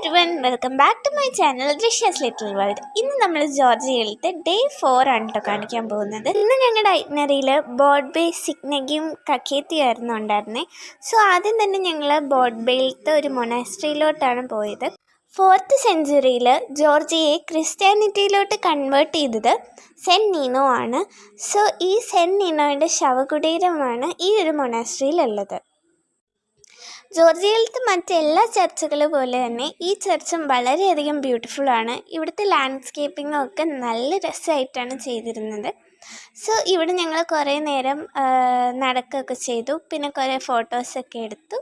Everyone welcome back to my channel Drishya's little world ഇന്ന് നമ്മൾ ജോർജിയയിലത്തെ day four ആണ് കേട്ടോ കാണിക്കാൻ പോകുന്നത്. ഇന്ന് ഞങ്ങളുടെ ഐറ്റ്നറിയിൽ ബോർഡ് ബേ സിഗ്നഗിയും കക്കേത്തിയും ആയിരുന്നു ഉണ്ടായിരുന്നത് സോ ആദ്യം തന്നെ ഞങ്ങൾ ബോർഡ് ബേയിലത്തെ ഒരു മൊനാസ്ട്രിയിലോട്ടാണ് പോയത്. ഫോർത്ത് സെഞ്ചുറിയിൽ ജോർജിയെ ക്രിസ്ത്യാനിറ്റിയിലോട്ട് കൺവേർട്ട് ചെയ്തത് സെൻ നീനോ ആണ്. സോ ഈ സെൻ നീനോയുടെ ശവകുടീരമാണ് ഈ ഒരു മൊനാസ്ട്രിയിലുള്ളത് ജോർജിയയിലത്തെ മറ്റെല്ലാ ചർച്ചുകൾ പോലെ തന്നെ ഈ ചർച്ചും വളരെയധികം ആണ് ഇവിടുത്തെ ലാൻഡ്സ്കേപ്പിങ്ങും ഒക്കെ നല്ല രസമായിട്ടാണ് ചെയ്തിരുന്നത്. സോ ഇവിടെ ഞങ്ങൾ കുറേ നേരം നടക്കുകയൊക്കെ ചെയ്തു. പിന്നെ കുറേ ഫോട്ടോസൊക്കെ എടുത്തു.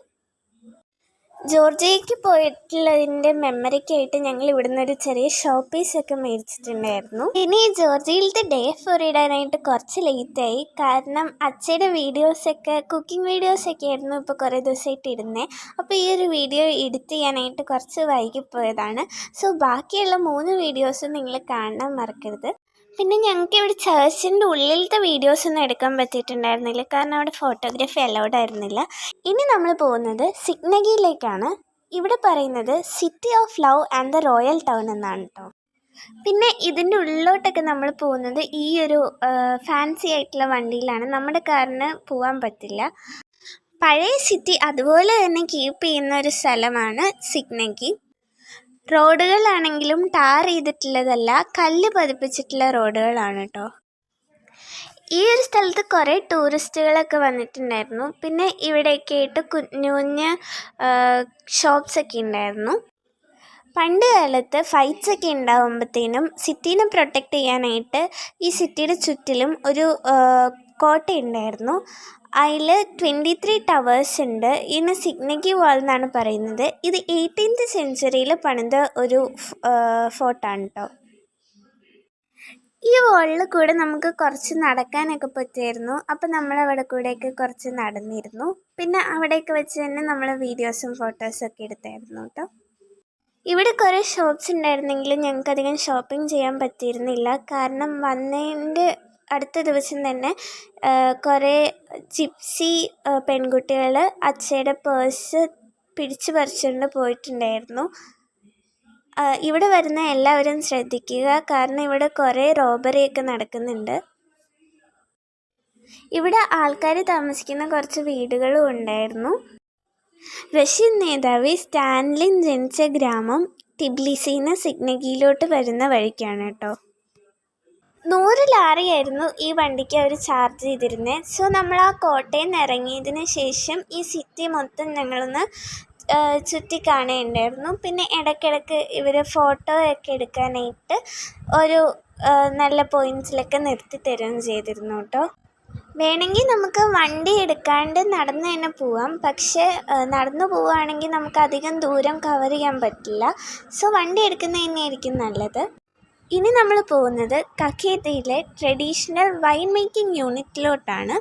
ജോർജിയയ്ക്ക് പോയിട്ടുള്ളതിന്റെ മെമ്മറിക്കായിട്ട് ഞങ്ങൾ ഇവിടുന്ന് ഒരു ചെറിയ ഷോ പീസ് ഒക്കെ മേടിച്ചിട്ടുണ്ടായിരുന്നു. ഇനി ജോർജിയയിലത്തെ ഡേ ഫോർ ഇടാനായിട്ട് കുറച്ച് ലേറ്റായി. കാരണം അച്ഛയുടെ വീഡിയോസൊക്കെ കുക്കിംഗ് വീഡിയോസൊക്കെ ആയിരുന്നു ഇപ്പോൾ കുറേ ദിവസമായിട്ട് ഇടുന്നത് അപ്പോൾ ഈ ഒരു വീഡിയോ എഡിറ്റ് ചെയ്യാനായിട്ട് കുറച്ച് വൈകിപ്പോയതാണ്. സോ ബാക്കിയുള്ള മൂന്ന് വീഡിയോസും നിങ്ങൾ കാണാൻ മറക്കരുത്. പിന്നെ ഞങ്ങൾക്ക് ഇവിടെ ചേർച്ചിന്റെ ഉള്ളിലത്തെ വീഡിയോസ് ഒന്നും എടുക്കാൻ പറ്റിയിട്ടുണ്ടായിരുന്നില്ല. കാരണം അവിടെ ഫോട്ടോഗ്രാഫി അലൗഡ് ആയിരുന്നില്ല. ഇനി നമ്മൾ പോകുന്നത് സിഗ്നഗിയിലേക്കാണ്. ഇവിടെ പറയുന്നത് city of love and the royal town എന്നാണ് കേട്ടോ പിന്നെ ഇതിന്റെ ഉള്ളിലോട്ടൊക്കെ നമ്മൾ പോകുന്നത് ഈ ഒരു ഫാൻസി ആയിട്ടുള്ള വണ്ടിയിലാണ്. നമ്മുടെ കാറിന് പോകാൻ പറ്റില്ല. പഴയ സിറ്റി അതുപോലെ തന്നെ കീപ്പ് ചെയ്യുന്ന ഒരു സ്ഥലമാണ് സിഗ്നഗി. റോഡുകളാണെങ്കിലും ടാർ ചെയ്തിട്ടുള്ളതല്ല കല്ല് പതിപ്പിച്ചിട്ടുള്ള റോഡുകളാണ് കേട്ടോ ഈ ഒരു സ്ഥലത്ത് കുറേ ടൂറിസ്റ്റുകളൊക്കെ വന്നിട്ടുണ്ടായിരുന്നു. പിന്നെ ഇവിടെയൊക്കെ ആയിട്ട് കുഞ്ഞു കുഞ്ഞ് ഷോപ്സൊക്കെ ഉണ്ടായിരുന്നു. പണ്ട് കാലത്ത് ഫൈറ്റ്സ് ഒക്കെ ഉണ്ടാകുമ്പോഴത്തേനും സിറ്റീനെ പ്രൊട്ടക്റ്റ് ചെയ്യാനായിട്ട് ഈ സിറ്റിയുടെ ചുറ്റിലും ഒരു കോട്ടയുണ്ടായിരുന്നു. അതിൽ ട്വന്റി ത്രീ ടവേഴ്സ് ഉണ്ട്. ഇതിന് സിഗ്നഗി വാൾ എന്നാണ് പറയുന്നത്. ഇത് എയ്റ്റീൻത് സെഞ്ചുറിയിൽ പണിത ഒരു ഫോർട്ടാണ് കേട്ടോ ഈ വാളിൽ കൂടെ നമുക്ക് കുറച്ച് നടക്കാനൊക്കെ പറ്റുമായിരുന്നു അപ്പം നമ്മൾ അവിടെ കൂടെയൊക്കെ കുറച്ച് നടന്നിരുന്നു. പിന്നെ അവിടെയൊക്കെ വെച്ച് തന്നെ നമ്മൾ വീഡിയോസും ഫോട്ടോസും ഒക്കെ എടുത്തായിരുന്നു കേട്ടോ ഇവിടെ കുറേ ഷോപ്സ് ഉണ്ടായിരുന്നെങ്കിലും ഞങ്ങൾക്ക് അധികം ഷോപ്പിംഗ് ചെയ്യാൻ പറ്റിയിരുന്നില്ല. കാരണം വന്നതിന്റെ അടുത്ത ദിവസം തന്നെ കുറേ ജിപ്സി പെൺകുട്ടികൾ അച്ഛയുടെ പേഴ്സ് പിടിച്ചു പറിച്ചുകൊണ്ട് പോയിട്ടുണ്ടായിരുന്നു. ഇവിടെ വരുന്ന എല്ലാവരും ശ്രദ്ധിക്കുക. കാരണം ഇവിടെ കുറേ റോബറിയൊക്കെ നടക്കുന്നുണ്ട്. ഇവിടെ ആൾക്കാർ താമസിക്കുന്ന കുറച്ച് വീടുകളും ഉണ്ടായിരുന്നു. റഷ്യൻ നേതാവ് സ്റ്റാൻലിൻ ജനിച്ച ഗ്രാമം ടിബ്ലിസിന്ന് സിഗ്നഗിയിലോട്ട് വരുന്ന വഴിക്കാണ് കേട്ടോ. നൂറ് ലാറിയായിരുന്നു ഈ വണ്ടിക്ക് അവർ ചാർജ് ചെയ്തിരുന്നത് സോ നമ്മൾ ആ കോട്ടയിൽ നിന്ന് ഇറങ്ങിയതിന് ശേഷം ഈ സിറ്റി മൊത്തം ഞങ്ങളൊന്ന് ചുറ്റി കാണുകയുണ്ടായിരുന്നു പിന്നെ ഇടയ്ക്കിടയ്ക്ക് ഇവർ ഫോട്ടോ ഒക്കെ എടുക്കാനായിട്ട് ഒരു നല്ല പോയിന്റ്സിലൊക്കെ നിർത്തി തരുകയും ചെയ്തിരുന്നു കേട്ടോ. വേണമെങ്കിൽ നമുക്ക് വണ്ടി എടുക്കാണ്ട് നടന്ന് തന്നെ പോവാം. പക്ഷേ നടന്നു പോവുകയാണെങ്കിൽ നമുക്ക് അധികം ദൂരം കവർ ചെയ്യാൻ പറ്റില്ല. സോ വണ്ടി എടുക്കുന്നത് തന്നെയായിരിക്കും നല്ലത്. ഇനി നമ്മൾ പോകുന്നത് കക്കേത്തയിലെ ട്രഡീഷണൽ വൈൻ മേക്കിംഗ് യൂണിറ്റിലോട്ടാണ്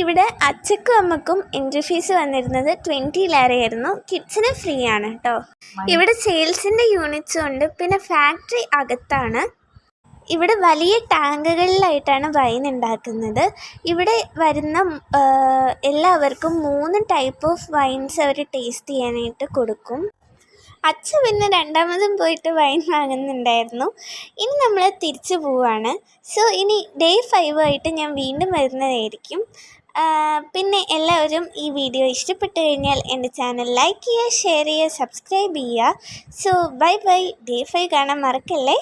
ഇവിടെ അച്ഛക്കും അമ്മക്കും എൻട്രി ഫീസ് വന്നിരുന്നത് ട്വന്റി ലാരയായിരുന്നു. കിഡ്സിന് ഫ്രീ ആണ് കേട്ടോ ഇവിടെ സെയിൽസിന്റെ യൂണിറ്റ്സും ഉണ്ട്. പിന്നെ ഫാക്ടറി അകത്താണ്. ഇവിടെ വലിയ ടാങ്കുകളിലായിട്ടാണ് വൈൻ ഉണ്ടാക്കുന്നത്. ഇവിടെ വരുന്ന എല്ലാവർക്കും മൂന്ന് ടൈപ്പ് ഓഫ് വൈൻസ് അവർ ടേസ്റ്റ് ചെയ്യാനായിട്ട് കൊടുക്കും. അച്ഛൻ പിന്നെ രണ്ടാമതും പോയിട്ട് വൈൻ വാങ്ങുന്നുണ്ടായിരുന്നു. ഇനി നമ്മൾ തിരിച്ചു പോവാണ്. സോ ഇനി ഡേ ഫൈവ് ആയിട്ട് ഞാൻ വീണ്ടും വരുന്നതായിരിക്കും. പിന്നെ എല്ലാവരും ഈ വീഡിയോ ഇഷ്ടപ്പെട്ടു കഴിഞ്ഞാൽ എന്റെ ചാനൽ ലൈക്ക് ചെയ്യുക ഷെയർ ചെയ്യുക സബ്സ്ക്രൈബ് ചെയ്യുക. So bye bye day five കാണാൻ മറക്കല്ലേ?